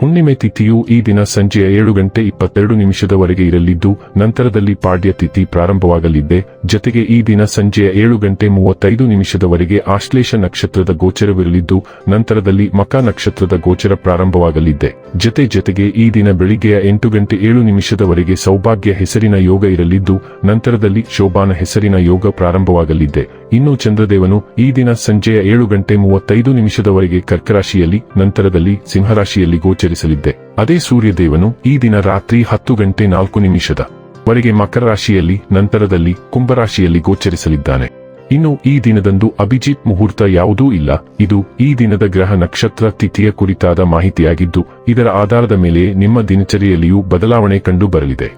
ಹುಣ್ಣಿಮೆ ತಿಥಿಯು ಈ ದಿನ ಸಂಜೆಯ ಏಳು ಗಂಟೆ ಇಪ್ಪತ್ತೆರಡು ನಿಮಿಷದವರೆಗೆ ಇರಲಿದ್ದು, ನಂತರದಲ್ಲಿ ಪಾಡ್ಯ ತಿಥಿ ಪ್ರಾರಂಭವಾಗಲಿದೆ. ಜತೆಗೆ ಈ ದಿನ ಸಂಜೆಯ ಏಳು ಗಂಟೆ ಮೂವತ್ತೈದು ನಿಮಿಷದವರೆಗೆ ಆಶ್ಲೇಷ ನಕ್ಷತ್ರದ ಗೋಚರವಿರಲಿದ್ದು, ನಂತರದಲ್ಲಿ ಮಕ ನಕ್ಷತ್ರದ ಗೋಚರ ಪ್ರಾರಂಭವಾಗಲಿದೆ. ಜತೆ ಜತೆಗೆ ಈ ದಿನ ಬೆಳಿಗ್ಗೆಯ ಎಂಟು ಗಂಟೆ ಏಳು ನಿಮಿಷದವರೆಗೆ ಸೌಭಾಗ್ಯ ಹೆಸರಿನ ಯೋಗ ಇರಲಿದ್ದು, ನಂತರದಲ್ಲಿ ಶೋಭಾನ ಹೆಸರಿನ ಯೋಗ ಪ್ರಾರಂಭವಾಗಲಿದೆ. ಇನ್ನು ಚಂದ್ರದೇವನು ಈ ದಿನ ಸಂಜೆಯ ಏಳು ಗಂಟೆ ಮೂವತ್ತೈದು ನಿಮಿಷದವರೆಗೆ ಕರ್ಕರಾಶಿಯಲ್ಲಿ, ನಂತರದಲ್ಲಿ ಸಿಂಹರಾಶಿಯಲ್ಲಿ ಗೋಚರಿಸಲಿದ್ದೆ. ಅದೇ ಸೂರ್ಯದೇವನು ಈ ದಿನ ರಾತ್ರಿ ಹತ್ತು ಗಂಟೆ ನಾಲ್ಕು ನಿಮಿಷದ ವರೆಗೆ ಮಕರ ರಾಶಿಯಲ್ಲಿ, ನಂತರದಲ್ಲಿ ಕುಂಭರಾಶಿಯಲ್ಲಿ ಗೋಚರಿಸಲಿದ್ದಾನೆ. ಇನ್ನು ಈ ದಿನದಂದು ಅಭಿಜಿತ್ ಮುಹೂರ್ತ ಯಾವುದೂ ಇಲ್ಲ. ಇದು ಈ ದಿನದ ಗ್ರಹ ನಕ್ಷತ್ರ ತಿಥಿಯ ಕುರಿತಾದ ಮಾಹಿತಿಯಾಗಿದ್ದು, ಇದರ ಆಧಾರದ ಮೇಲೆ ನಿಮ್ಮ ದಿನಚರಿಯಲ್ಲಿಯೂ ಬದಲಾವಣೆ ಕಂಡು ಬರಲಿದೆ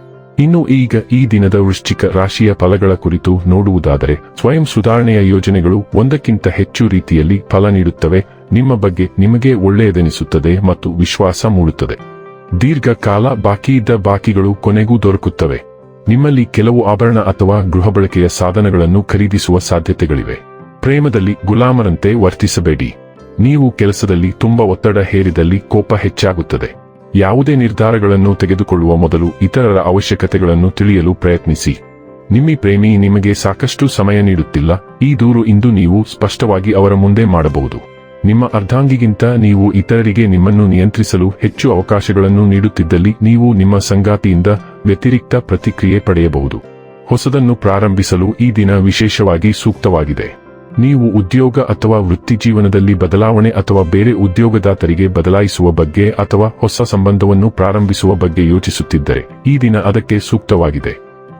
ಇನ್ನು ಈಗ ಈ ದಿನದ ವೃಶ್ಚಿಕ ರಾಶಿಯ ಫಲಗಳ ಕುರಿತು ನೋಡುವುದಾದರೆ ಸ್ವಯಂ ಸುಧಾರಣೆಯ ಯೋಜನೆಗಳು ಒಂದಕ್ಕಿಂತ ಹೆಚ್ಚು ರೀತಿಯಲ್ಲಿ ಫಲ ನೀಡುತ್ತವೆ. ನಿಮ್ಮ ಬಗ್ಗೆ ನಿಮಗೆ ಒಳ್ಳೆಯದೆನಿಸುತ್ತದೆ ಮತ್ತು ವಿಶ್ವಾಸ ಮೂಡುತ್ತದೆ. ದೀರ್ಘಕಾಲ ಬಾಕಿ ಇದ್ದ ಬಾಕಿಗಳು ಕೊನೆಗೂ ದೊರಕುತ್ತವೆ. ನಿಮ್ಮಲ್ಲಿ ಕೆಲವು ಆಭರಣ ಅಥವಾ ಗೃಹ ಬಳಕೆಯ ಸಾಧನಗಳನ್ನು ಖರೀದಿಸುವ ಸಾಧ್ಯತೆಗಳಿವೆ. ಪ್ರೇಮದಲ್ಲಿ ಗುಲಾಮರಂತೆ ವರ್ತಿಸಬೇಡಿ. ನೀವು ಕೆಲಸದಲ್ಲಿ ತುಂಬಾ ಒತ್ತಡ ಹೇರಿದಲ್ಲಿ ಕೋಪ ಹೆಚ್ಚಾಗುತ್ತದೆ. ಯಾವುದೇ ನಿರ್ಧಾರಗಳನ್ನು ತೆಗೆದುಕೊಳ್ಳುವ ಮೊದಲು ಇತರರ ಅವಶ್ಯಕತೆಗಳನ್ನು ತಿಳಿಯಲು ಪ್ರಯತ್ನಿಸಿ. ನಿಮ್ಮ ಪ್ರೇಮಿ ನಿಮಗೆ ಸಾಕಷ್ಟು ಸಮಯ ನೀಡುತ್ತಿಲ್ಲ. ಈ ದೂರು ಇಂದು ನೀವು ಸ್ಪಷ್ಟವಾಗಿ ಅವರ ಮುಂದೆ ಮಾಡಬಹುದು. ನಿಮ್ಮ ಅರ್ಧಾಂಗಿಗಿಂತ ನೀವು ಇತರರಿಗೆ ನಿಮ್ಮನ್ನು ನಿಯಂತ್ರಿಸಲು ಹೆಚ್ಚು ಅವಕಾಶಗಳನ್ನು ನೀಡುತ್ತಿದ್ದಲ್ಲಿ ನೀವು ನಿಮ್ಮ ಸಂಗಾತಿಯಿಂದ ವ್ಯತಿರಿಕ್ತ ಪ್ರತಿಕ್ರಿಯೆ ಪಡೆಯಬಹುದು. ಹೊಸದನ್ನು ಪ್ರಾರಂಭಿಸಲು ಈ ದಿನ ವಿಶೇಷವಾಗಿ ಸೂಕ್ತವಾಗಿದೆ. ನೀವು ಉದ್ಯೋಗ ಅಥವಾ ವೃತ್ತಿಜೀವನದಲ್ಲಿ ಬದಲಾವಣೆ ಅಥವಾ ಬೇರೆ ಉದ್ಯೋಗದಾತರಿಗೆ ಬದಲಾಯಿಸುವ ಬಗ್ಗೆ ಅಥವಾ ಹೊಸ ಸಂಬಂಧವನ್ನು ಪ್ರಾರಂಭಿಸುವ ಬಗ್ಗೆ ಯೋಚಿಸುತ್ತಿದ್ದರೆ, ಈ ದಿನ ಅದಕ್ಕೆ ಸೂಕ್ತವಾಗಿದೆ.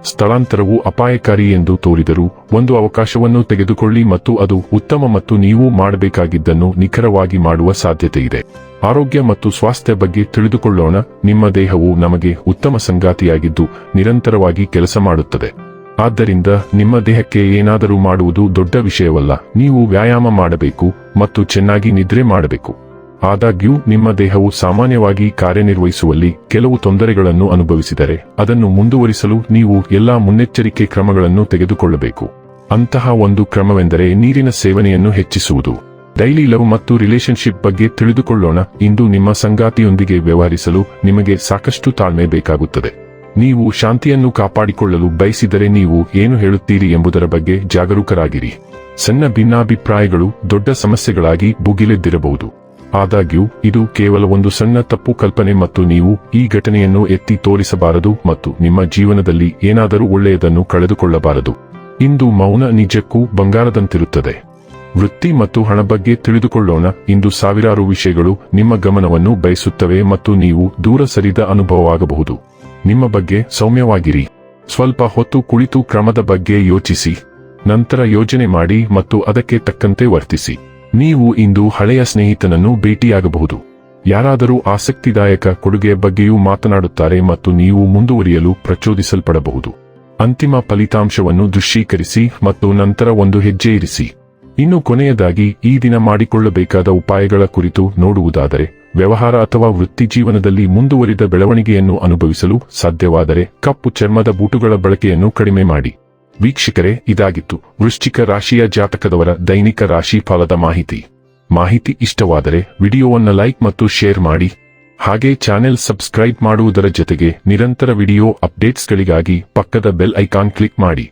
ಸ್ಥಳಾಂತರವು ಅಪಾಯಕಾರಿ ಎಂದು ತೋರಿದರೂ, ಒಂದು ಅವಕಾಶವನ್ನು ತೆಗೆದುಕೊಳ್ಳಿ ಮತ್ತು ಅದು ಉತ್ತಮ ಮತ್ತು ನೀವು ಮಾಡಬೇಕಾಗಿದ್ದನ್ನು ನಿಖರವಾಗಿ ಮಾಡುವ ಸಾಧ್ಯತೆಯಿದೆ ಆರೋಗ್ಯ ಮತ್ತು ಸ್ವಾಸ್ಥ್ಯ ಬಗ್ಗೆ ತಿಳಿದುಕೊಳ್ಳೋಣ, ನಿಮ್ಮ ದೇಹವು ನಮಗೆ ಉತ್ತಮ ಸಂಗಾತಿಯಾಗಿದ್ದು, ನಿರಂತರವಾಗಿ ಕೆಲಸ ಮಾಡುತ್ತದೆ. ಆದ್ದರಿಂದ ನಿಮ್ಮ ದೇಹಕ್ಕೆ ಏನಾದರೂ ಮಾಡುವುದು ದೊಡ್ಡ ವಿಷಯವಲ್ಲ. ನೀವು ವ್ಯಾಯಾಮ ಮಾಡಬೇಕು ಮತ್ತು ಚೆನ್ನಾಗಿ ನಿದ್ರೆ ಮಾಡಬೇಕು. ಆದಾಗ್ಯೂ, ನಿಮ್ಮ ದೇಹವು ಸಾಮಾನ್ಯವಾಗಿ ಕಾರ್ಯನಿರ್ವಹಿಸುವಲ್ಲಿ ಕೆಲವು ತೊಂದರೆಗಳನ್ನು ಅನುಭವಿಸಿದರೆ, ಅದನ್ನು ಮುಂದುವರಿಸಲು ನೀವು ಎಲ್ಲಾ ಮುನ್ನೆಚ್ಚರಿಕೆ ಕ್ರಮಗಳನ್ನು ತೆಗೆದುಕೊಳ್ಳಬೇಕು. ಅಂತಹ ಒಂದು ಕ್ರಮವೆಂದರೆ ನೀರಿನ ಸೇವನೆಯನ್ನು ಹೆಚ್ಚಿಸುವುದು. ಡೈಲಿ ಲವ್ ಮತ್ತು ರಿಲೇಶನ್ಶಿಪ್ ಬಗ್ಗೆ ತಿಳಿದುಕೊಳ್ಳೋಣ. ಇಂದು ನಿಮ್ಮ ಸಂಗಾತಿಯೊಂದಿಗೆ ವ್ಯವಹರಿಸಲು ನಿಮಗೆ ಸಾಕಷ್ಟು ತಾಳ್ಮೆ ಬೇಕಾಗುತ್ತದೆ. ನೀವು ಶಾಂತಿಯನ್ನು ಕಾಪಾಡಿಕೊಳ್ಳಲು ಬಯಸಿದರೆ ನೀವು ಏನು ಹೇಳುತ್ತೀರಿ ಎಂಬುದರ ಬಗ್ಗೆ ಜಾಗರೂಕರಾಗಿರಿ. ಸಣ್ಣ ಭಿನ್ನಾಭಿಪ್ರಾಯಗಳು ದೊಡ್ಡ ಸಮಸ್ಯೆಗಳಾಗಿ ಭುಗಿಲೆದ್ದಿರಬಹುದು. ಆದಾಗ್ಯೂ, ಇದು ಕೇವಲ ಒಂದು ಸಣ್ಣ ತಪ್ಪು ಕಲ್ಪನೆ ಮತ್ತು ನೀವು ಈ ಘಟನೆಯನ್ನು ಎತ್ತಿ ತೋರಿಸಬಾರದು ಮತ್ತು ನಿಮ್ಮ ಜೀವನದಲ್ಲಿ ಏನಾದರೂ ಒಳ್ಳೆಯದನ್ನು ಕಳೆದುಕೊಳ್ಳಬಾರದು. ಇಂದು ಮೌನ ನಿಜಕ್ಕೂ ಬಂಗಾರದಂತಿರುತ್ತದೆ. ವೃತ್ತಿ ಮತ್ತು ಹಣ ಬಗ್ಗೆ ತಿಳಿದುಕೊಳ್ಳೋಣ. ಇಂದು ಸಾವಿರಾರು ವಿಷಯಗಳು ನಿಮ್ಮ ಗಮನವನ್ನು ಬಯಸುತ್ತವೆ ಮತ್ತು ನೀವು ದೂರ ಸರಿದ ಅನುಭವವಾಗಬಹುದು. ನಿಮ್ಮ ಬಗ್ಗೆ ಸೌಮ್ಯವಾಗಿರಿ. ಸ್ವಲ್ಪ ಹೊತ್ತು ಕುಳಿತು ಕ್ರಮದ ಬಗ್ಗೆ ಯೋಚಿಸಿ. ನಂತರ ಯೋಜನೆ ಮಾಡಿ ಮತ್ತು ಅದಕ್ಕೆ ತಕ್ಕಂತೆ ವರ್ತಿಸಿ. ನೀವು ಇಂದು ಹಳೆಯ ಸ್ನೇಹಿತನನ್ನು ಭೇಟಿಯಾಗಬಹುದು. ಯಾರಾದರೂ ಆಸಕ್ತಿದಾಯಕ ಕೊಡುಗೆ ಬಗ್ಗೆಯೂ ಮಾತನಾಡುತ್ತಾರೆ ಮತ್ತು ನೀವು ಮುಂದುವರಿಯಲು ಪ್ರಚೋದಿಸಲ್ಪಡಬಹುದು. ಅಂತಿಮ ಫಲಿತಾಂಶವನ್ನು ದೃಶ್ಯೀಕರಿಸಿ ಮತ್ತು ನಂತರ ಒಂದು ಹೆಜ್ಜೆ ಇರಿಸಿ. ಇನ್ನು ಕೊನೆಯದಾಗಿ ಈ ದಿನ ಮಾಡಿಕೊಳ್ಳಬೇಕಾದ ಉಪಾಯಗಳ ಕುರಿತು ನೋಡುವುದಾದರೆ ವ್ಯವಹಾರ ಅಥವಾ ವೃತ್ತಿ ಜೀವನದಲ್ಲಿ ಮುಂದುವರಿದ ಬೆಳವಣಿಗೆಯನ್ನು ಅನುಭವಿಸಲು ಸಾಧ್ಯವಾದರೆ ಕಪ್ಪು ಚರ್ಮದ ಬೂಟುಗಳ ಬಳಕೆಯನ್ನು ಕಡಿಮೆ ಮಾಡಿ. ವೀಕ್ಷಕರೇ, ಇದಾಗಿತ್ತು ವೃಶ್ಚಿಕ ರಾಶಿಯ ಜಾತಕದವರ ದೈನಿಕ ರಾಶಿ ಫಲದ ಮಾಹಿತಿ. ಮಾಹಿತಿ ಇಷ್ಟವಾದರೆ ವಿಡಿಯೋವನ್ನು ಲೈಕ್ ಮತ್ತು ಶೇರ್ ಮಾಡಿ. ಹಾಗೆ ಚಾನೆಲ್ ಸಬ್ಸ್ಕ್ರೈಬ್ ಮಾಡುವುದರ ಜೊತೆಗೆ ನಿರಂತರ ವಿಡಿಯೋ ಅಪ್ಡೇಟ್ಸ್ಗಳಿಗಾಗಿ ಪಕ್ಕದ ಬೆಲ್ ಐಕಾನ್ ಕ್ಲಿಕ್ ಮಾಡಿ.